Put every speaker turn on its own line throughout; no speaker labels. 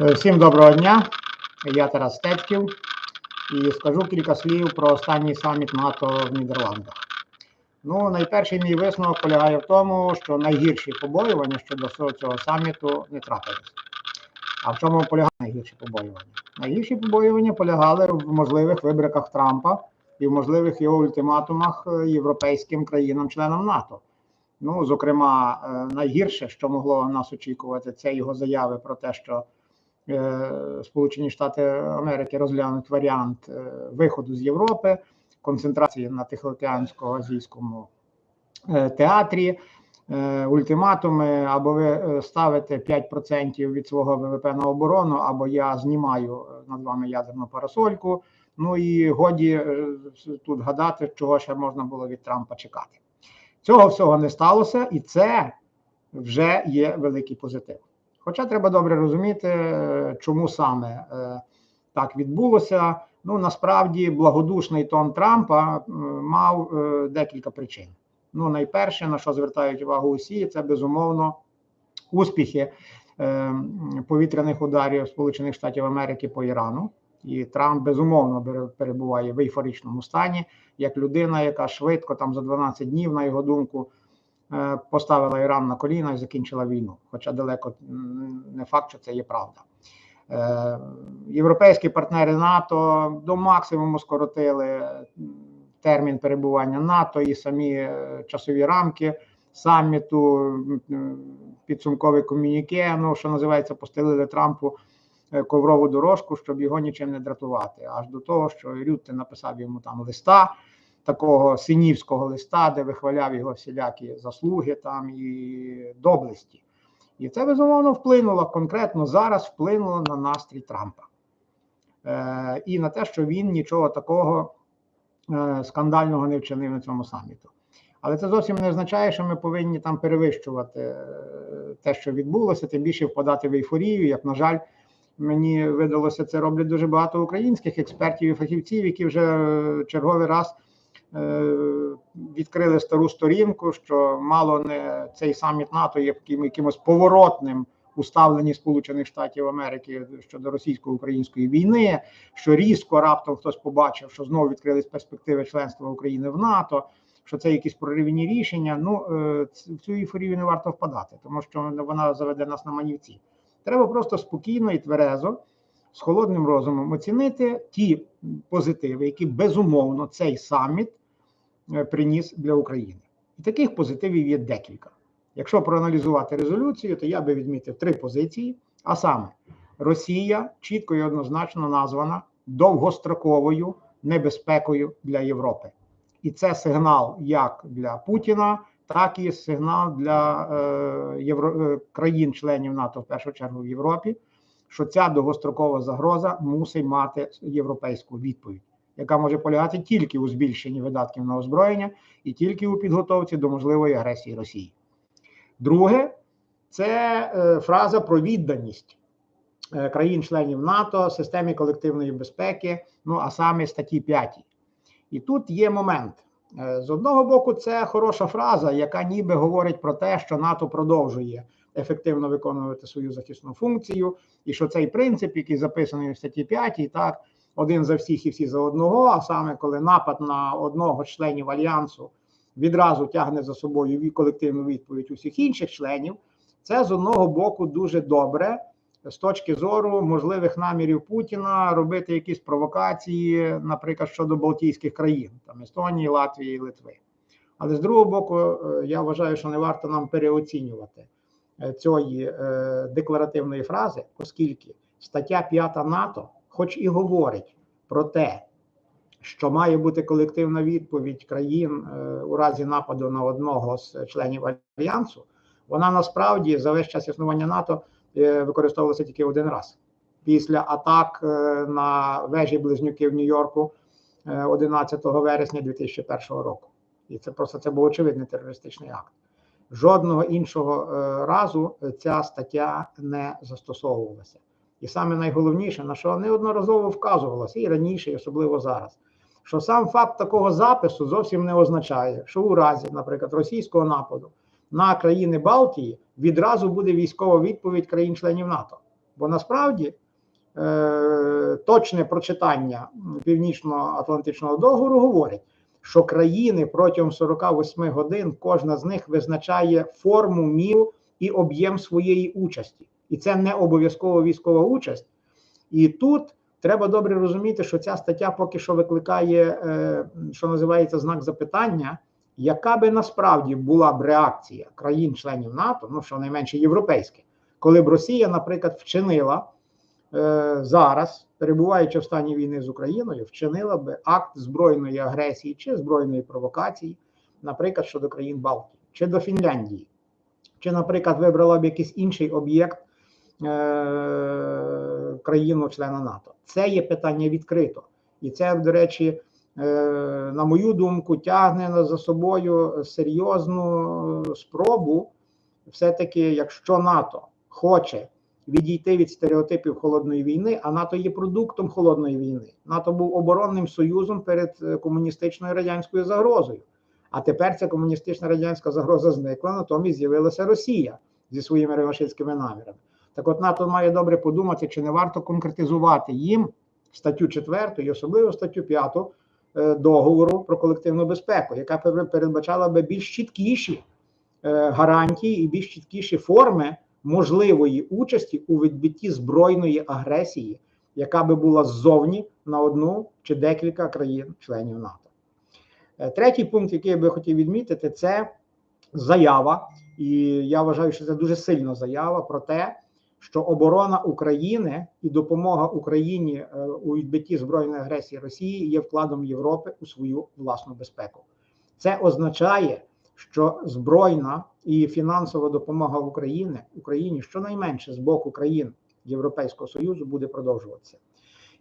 Е, Всім доброго дня. Я Тарас Стецьків і скажу кілька слів про останній саміт НАТО в Нідерландах. Ну, найперший мій висновок полягає в тому, що найгірші побоювання щодо цього саміту не трапились. А в чому полягає найгірші побоювання? Найгірші побоювання полягали в можливих вибриках Трампа і в можливих його ультиматумах е, європейським країнам-членам НАТО. Ну, зокрема, е, найгірше, що могло нас очікувати, це його заяви про те, що Сполучені Штати Америки розглянуть варіант е, виходу з Європи, концентрації на Тихоокеансько-Азійському е, театрі, е, ультиматуми, або ви е, ставите 5% від свого ВВП на оборону, або я знімаю е, над вами ядерну парасольку. Ну і годі е, тут гадати, чого ще можна було від Трампа чекати. Цього всього не сталося, і це вже є великий позитив. Хоча треба добре розуміти, е, чому саме е, так відбулося. Ну насправді благодушний тон Трампа е, мав декілька причин. Ну, найперше, на що звертають увагу усі, це безумовно успіхи повітряних ударів Сполучених Штатів Америки по Ірану. І Трамп безумовно перебуває в ейфоричному стані, як людина, яка швидко там за 12 днів, на його думку, поставила Іран на коліна і закінчила війну. Хоча далеко не факт, що це є правда. Е, Європейські партнери НАТО до максимуму скоротили термін перебування НАТО і самі е, часові рамки саміту, м, комюніке, ну що називається, постелили Трампу е, коврову дорожку, щоб його нічим не дратувати. Аж до того, що Рютте написав йому там листа, такого синівського листа, де вихваляв його всілякі заслуги там і доблесті. І це безумовно вплинуло конкретно зараз вплинуло на настрій Трампа. Е, і на те, що він нічого такого е, скандального не вчинив на цьому саміту. Але це зовсім не означає, що ми повинні там перевищувати е, те, що відбулося, тим більше впадати в ейфорію, як, на жаль, мені видалося, це роблять дуже багато українських експертів і фахівців, які вже е, черговий раз відкрили стару сторінку, що мало не цей саміт НАТО є якимось поворотним у ставленні Сполучених Штатів Америки щодо російсько-української війни, що різко раптом хтось побачив, що знову відкрились перспективи членства України в НАТО. Що це якісь проривні рішення? Ну е, в цю ейфорію не варто впадати, тому що вона заведе нас на манівці. Треба просто спокійно і тверезо, з холодним розумом оцінити ті позитиви, які безумовно цей саміт е, приніс для України. І таких позитивів є декілька. Якщо проаналізувати резолюцію, то я би відмітив три позиції. А саме, Росія чітко і однозначно названа довгостроковою небезпекою для Європи. І це сигнал як для Путіна, так і сигнал для е, євро, е, країн-членів НАТО, в першу чергу в Європі, що ця довгострокова загроза мусить мати європейську відповідь, яка може полягати тільки у збільшенні видатків на озброєння і тільки у підготовці до можливої агресії Росії. Друге, це е, фраза про відданість е, країн-членів НАТО системі колективної безпеки, ну а саме статті 5. І тут є момент. Е, З одного боку, це хороша фраза, яка ніби говорить про те, що НАТО продовжує ефективно виконувати свою захисну функцію, і що цей принцип, який записаний у статті 5, так, один за всіх і всі за одного, а саме коли напад на одного членів альянсу відразу тягне за собою колективну відповідь усіх інших членів, це з одного боку дуже добре з точки зору можливих намірів Путіна робити якісь провокації, наприклад, щодо Балтійських країн, там Естонії, Латвії, Литви. Але з другого боку, е, я вважаю, що не варто нам переоцінювати е, цієї е, декларативної фрази, оскільки стаття 5 НАТО, хоч і говорить про те, що має бути колективна відповідь країн е, у разі нападу на одного з членів альянсу, вона насправді за весь час існування НАТО е, використовувалася тільки один раз. Після атак е, на вежі близнюки в Нью-Йорку е, 11 вересня 2001 року. І це просто це був очевидний терористичний акт. Жодного іншого разу ця стаття не застосовувалася. І саме найголовніше, на що неодноразово вказувалося і раніше, і особливо зараз, що сам факт такого запису зовсім не означає, що у разі, наприклад, російського нападу на країни Балтії відразу буде військова відповідь країн-членів НАТО. Бо насправді е, точне прочитання Північно-Атлантичного договору говорить, що країни протягом 48 годин кожна з них визначає форму, міру і об'єм своєї участі. І це не обов'язково військова участь. І тут треба добре розуміти, що ця стаття поки що викликає, е, що називається знак запитання, яка би насправді була б реакція країн-членів НАТО, ну щонайменше європейських, коли б Росія, наприклад, вчинила е, зараз, перебуваючи в стані війни з Україною, вчинила би акт збройної агресії чи збройної провокації, наприклад, щодо країн Балтії, чи до Фінляндії, чи, наприклад, вибрала б якийсь інший об'єкт країну-члена НАТО. Це є питання відкрито. І це, до речі, е, на мою думку, тягне за собою серйозну спробу, все-таки, якщо НАТО хоче відійти від стереотипів холодної війни, а НАТО є продуктом холодної війни. НАТО був оборонним союзом перед е, комуністичною радянською загрозою. А тепер ця комуністична радянська загроза зникла, натомість з'явилася Росія зі своїми реваншистськими намірами. Так от НАТО має добре подумати, чи не варто конкретизувати їм статтю 4 і особливо статтю 5 е, договору про колективну безпеку, яка передбачала би більш чіткіші е, гарантії і більш чіткіші форми можливої участі у відбитті збройної агресії, яка би була ззовні на одну чи декілька країн-членів НАТО. Е, Третій пункт, який я би хотів відмітити, це заява, і я вважаю, що це дуже сильна заява про те, що оборона України і допомога Україні е, у відбитті збройної агресії Росії є вкладом Європи у свою власну безпеку. Це означає, що збройна і фінансова допомога Україні Україні щонайменше з боку країн Європейського Союзу буде продовжуватися.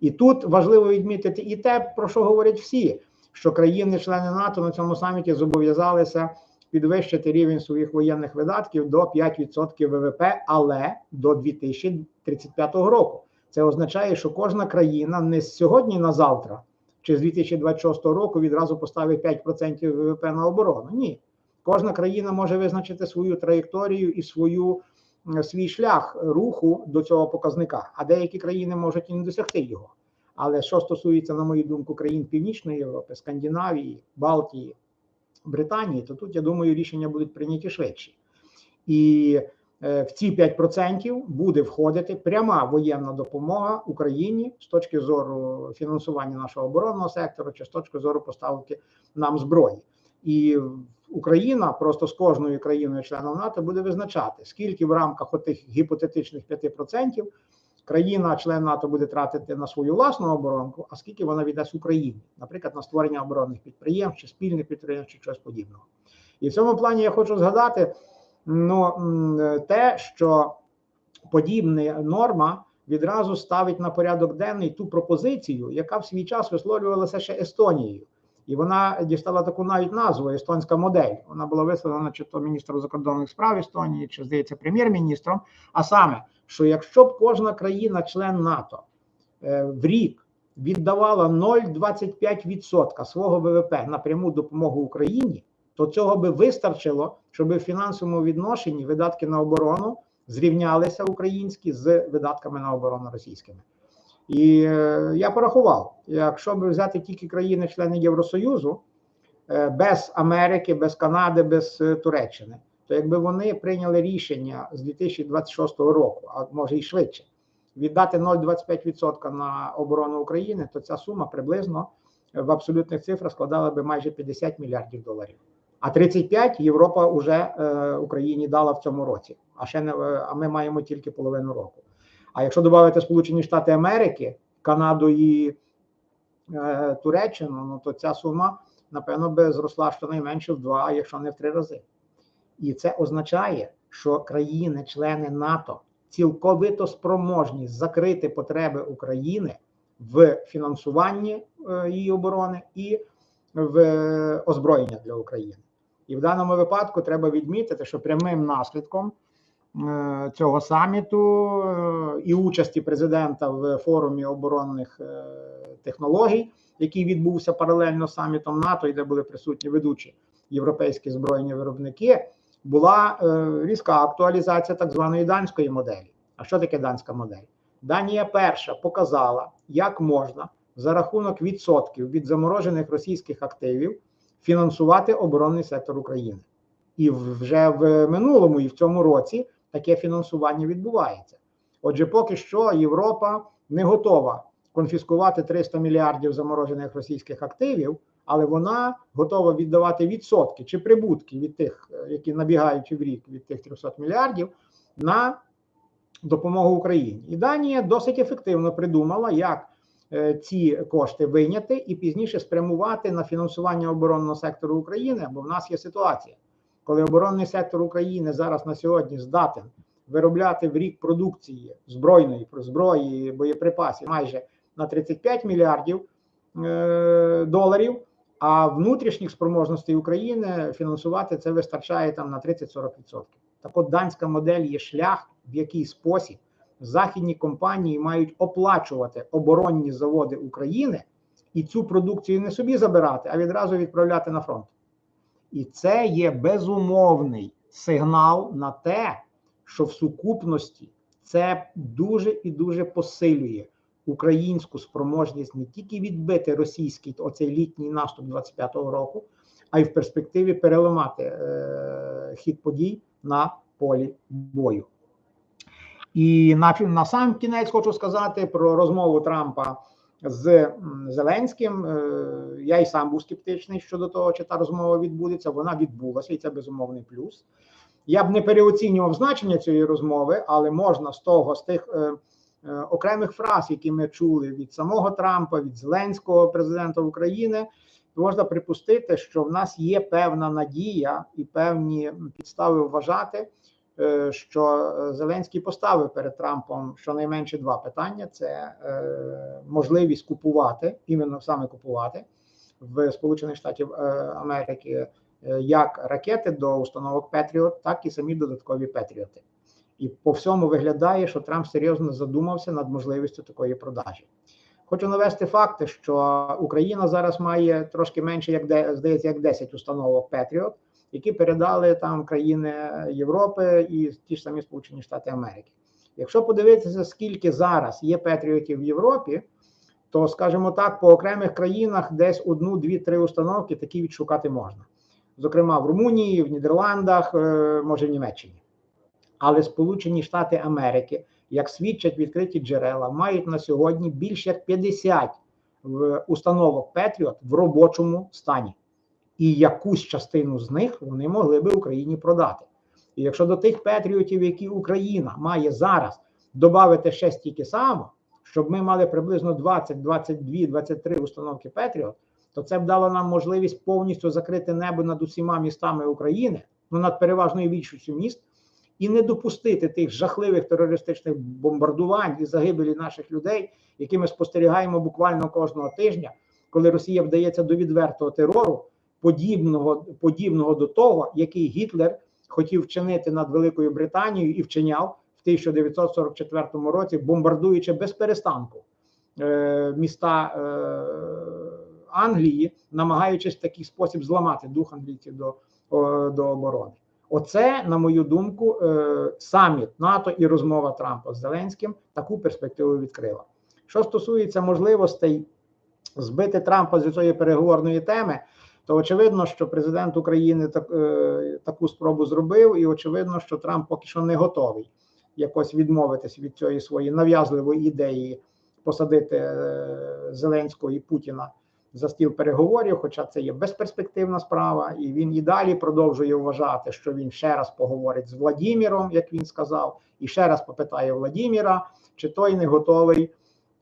І тут важливо відмітити і те, про що говорять всі, що країни-члени НАТО на цьому саміті зобов'язалися підвищити рівень своїх воєнних видатків до 5% ВВП, але до 2035 року. Це означає, що кожна країна не з сьогодні на завтра, чи з 2026 року відразу поставить 5% ВВП на оборону. Ні. Кожна країна може визначити свою траєкторію і свою, е, свій шлях руху до цього показника, а деякі країни можуть і не досягти його. Але що стосується, на мою думку, країн Північної Європи, Скандинавії, Балтії, Британії, то тут, я думаю, рішення будуть прийняті швидше. І е, в ці 5% буде входити пряма воєнна допомога Україні з точки зору фінансування нашого оборонного сектору чи з точки зору поставки нам зброї. І Україна просто з кожною країною членом НАТО буде визначати, скільки в рамках отих гіпотетичних 5% країна, член НАТО, буде тратити на свою власну оборонку, а скільки вона віддасть Україні, наприклад, на створення оборонних підприємств чи спільних підприємств, чи щось подібного. І в цьому плані я хочу згадати ну, те, що подібна норма відразу ставить на порядок денний ту пропозицію, яка в свій час висловлювалася ще Естонією. І вона дістала таку навіть назву естонська модель. Вона була висловлена чи то міністром закордонних справ Естонії, чи здається прем'єр-міністром. А саме, що якщо б кожна країна-член НАТО е, в рік віддавала 0,25% свого ВВП на пряму допомогу Україні, то цього би вистачило, щоб в фінансовому відношенні видатки на оборону зрівнялися українські з видатками на оборону російськими. І е, я порахував, якщо б взяти тільки країни-члени Євросоюзу, е, без Америки, без Канади, без е, Туреччини, то якби вони прийняли рішення з 2026 року, а може і швидше, віддати 0,25% на оборону України, то ця сума приблизно в абсолютних цифрах складала би майже 50 мільярдів доларів. А 35 Європа вже Україні дала в цьому році. А ще не а ми маємо тільки половину року. А якщо додати Сполучені Штати Америки, Канаду і е, Туреччину, ну то ця сума, напевно, би зросла щонайменше в два, якщо не в три рази. І це означає, що країни-члени НАТО цілковито спроможні закрити потреби України в фінансуванні е, її оборони і в е, озброєння для України. І в даному випадку треба відмітити, що прямим наслідком цього саміту е, і участі президента в форумі оборонних е, технологій, який відбувся паралельно самітом НАТО, і де були присутні ведучі європейські збройні виробники, була е, різка актуалізація так званої данської моделі. А що таке данська модель? Данія перша показала, як можна за рахунок відсотків від заморожених російських активів фінансувати оборонний сектор України. І вже в минулому і в цьому році таке фінансування відбувається. Отже, поки що Європа не готова конфіскувати 300 мільярдів заморожених російських активів, але вона готова віддавати відсотки чи прибутки від тих, е, які набігають в рік від тих 300 мільярдів, на допомогу Україні. І Данія досить ефективно придумала, як е, ці кошти вийняти і пізніше спрямувати на фінансування оборонного сектору України. Бо в нас є ситуація, коли оборонний сектор України зараз на сьогодні здатен виробляти в рік продукції збройної зброї, боєприпасів майже на 35 мільярдів е, доларів. А внутрішніх спроможностей України фінансувати це вистачає там на 30-40%. Так от данська модель є шлях, в який спосіб західні компанії мають оплачувати оборонні заводи України і цю продукцію не собі забирати, а відразу відправляти на фронт. І це є безумовний сигнал на те, що в сукупності це дуже і дуже посилює українську спроможність не тільки відбити російський оцей літній наступ 25-го року, а й в перспективі переламати е, хід подій на полі бою. І на, на сам кінець хочу сказати про розмову Трампа з Зеленським. Е, я і сам був скептичний щодо того, чи та розмова відбудеться. Вона відбулася, і це безумовний плюс. Я б не переоцінював значення цієї розмови, але можна з того, з тих е, е, окремих фраз, які ми чули від самого Трампа, від Зеленського президента України, можна припустити, що в нас є певна надія і певні підстави вважати, що Зеленський поставив перед Трампом щонайменше два питання: це е, можливість купувати, іменно саме купувати в Сполучених Штатів е, Америки е, як ракети до установок Петріот, так і самі додаткові Петріоти. І по всьому виглядає, що Трамп серйозно задумався над можливістю такої продажі. Хочу навести факти, що Україна зараз має трошки менше, як здається, як 10 установок Петріот, які передали там країни Європи і ті ж самі Сполучені Штати Америки. Якщо подивитися, скільки зараз є Петріотів в Європі, то скажімо так, по окремих країнах десь одну, дві, три установки такі відшукати можна. Зокрема, в Румунії, в Нідерландах, е, може в Німеччині. Але Сполучені Штати Америки, як свідчать відкриті джерела, мають на сьогодні більше як 50 установок Петріот в робочому стані. І якусь частину з них вони могли би Україні продати. І якщо до тих Петріотів, які Україна має зараз, додати ще стільки само, щоб ми мали приблизно 20, 22, 23 установки Петріот, то це б дало нам можливість повністю закрити небо над усіма містами України, ну над переважною більшістю міст, і не допустити тих жахливих терористичних бомбардувань і загибелі наших людей, які ми спостерігаємо буквально кожного тижня, коли Росія вдається до відвертого терору, подібного, подібного до того, який Гітлер хотів вчинити над Великою Британією і вчиняв в 1944 році, бомбардуючи без перестанку е, міста е, Англії, намагаючись в такий спосіб зламати дух англійців до, о, до оборони. Оце, на мою думку, е, саміт НАТО і розмова Трампа з Зеленським таку перспективу відкрила. Що стосується можливостей збити Трампа з цієї переговорної теми, то очевидно, що президент України так, е, таку спробу зробив, і очевидно, що Трамп поки що не готовий якось відмовитись від цієї своєї нав'язливої ідеї посадити е, Зеленського і Путіна за стіл переговорів, хоча це є безперспективна справа, і він і далі продовжує вважати, що він ще раз поговорить з Владіміром, як він сказав, і ще раз попитає Владіміра, чи той не готовий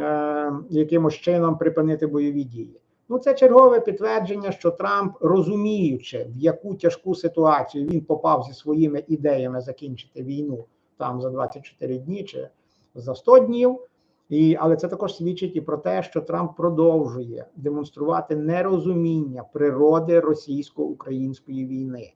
е, якимось чином припинити бойові дії. Ну, це чергове підтвердження, що Трамп, розуміючи, в яку тяжку ситуацію він попав зі своїми ідеями закінчити війну там за 24 дні чи за 100 днів. І, але це також свідчить і про те, що Трамп продовжує демонструвати нерозуміння природи російсько-української війни.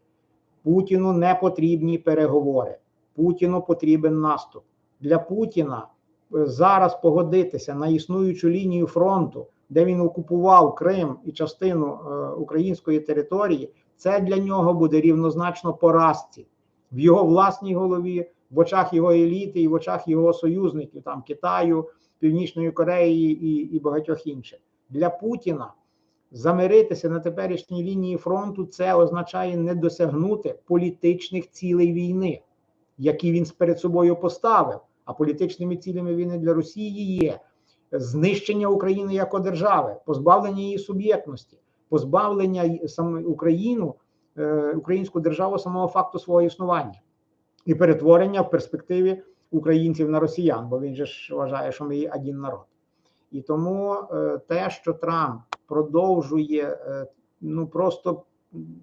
Путіну не потрібні переговори. Путіну потрібен наступ. Для Путіна е, зараз погодитися на існуючу лінію фронту, де він окупував Крим і частину е, української території, це для нього буде рівнозначно поразці в його власній голові, в очах його еліти і в очах його союзників, там Китаю, Північної Кореї і, і багатьох інших. Для Путіна замиритися на теперішній лінії фронту це означає не досягнути політичних цілей війни, які він перед собою поставив. А політичними цілями війни для Росії є знищення України як держави, позбавлення її суб'єктності, позбавлення саме Україну, е, українську державу самого факту свого існування і перетворення в перспективі українців на росіян, бо він же ж вважає, що ми є один народ. І тому е, те, що Трамп продовжує е, ну просто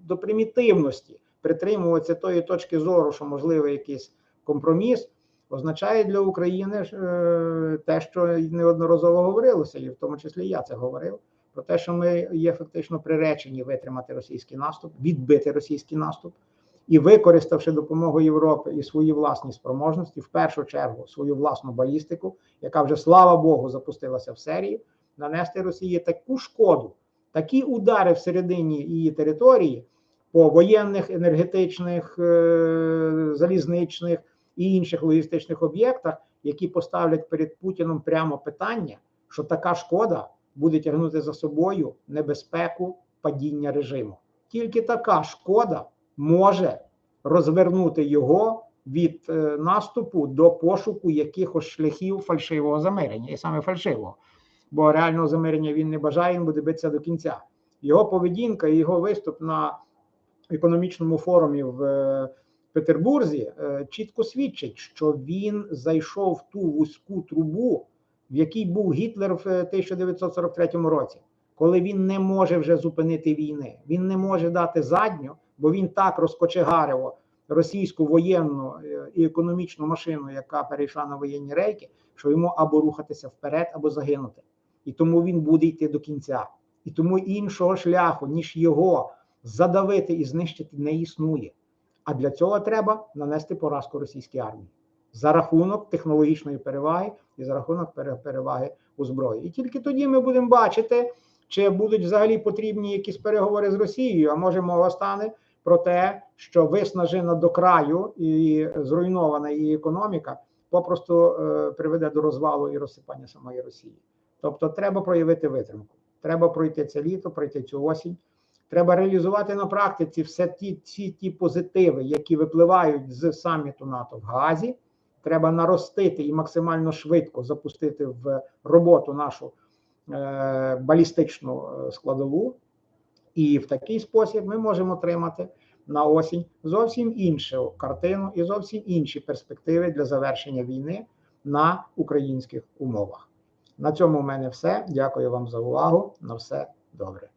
до примітивності притримуватися тої точки зору, що можливий якийсь компроміс, означає для України е, те, що неодноразово говорилося, і в тому числі я це говорив. Про те, що ми є фактично приречені витримати російський наступ, відбити російський наступ, і використавши допомогу Європи і свої власні спроможності, в першу чергу свою власну балістику, яка вже слава Богу запустилася в серії, нанести Росії таку шкоду, такі удари всередині її території по воєнних, енергетичних, е, залізничних і інших логістичних об'єктах, які поставлять перед Путіном прямо питання, що така шкода буде тягнути за собою небезпеку падіння режиму. Тільки така шкода може розвернути його від е, наступу до пошуку якихось шляхів фальшивого замирення, і саме фальшивого. Бо реального замирення він не бажає, він буде битися до кінця. Його поведінка і його виступ на економічному форумі в е, Петербурзі е, чітко свідчить, що він зайшов в ту вузьку трубу, в якій був Гітлер в е, 1943 році, коли він не може вже зупинити війни. Він не може дати задню, бо він так розкочегарив російську воєнну е, і економічну машину, яка перейшла на воєнні рейки, що йому або рухатися вперед, або загинути. І тому він буде йти до кінця. І тому іншого шляху, ніж його задавити і знищити, не існує. А для цього треба нанести поразку російській армії за рахунок технологічної переваги і за рахунок переваги у зброї. І тільки тоді ми будемо бачити, чи будуть взагалі потрібні якісь переговори з Росією. А може мова стане про те, що виснажена до краю і зруйнована її економіка попросту е, приведе до розвалу і розсипання самої Росії. Тобто, треба проявити витримку. Треба пройти це літо, пройти цю осінь. Треба реалізувати на практиці все ті, ці ті позитиви, які випливають з саміту НАТО в Газі. Треба наростити і максимально швидко запустити в роботу нашу е, балістичну е, складову. І в такий спосіб ми можемо отримати на осінь зовсім іншу картину і зовсім інші перспективи для завершення війни на українських умовах. На цьому в мене все. Дякую вам за увагу. На все добре.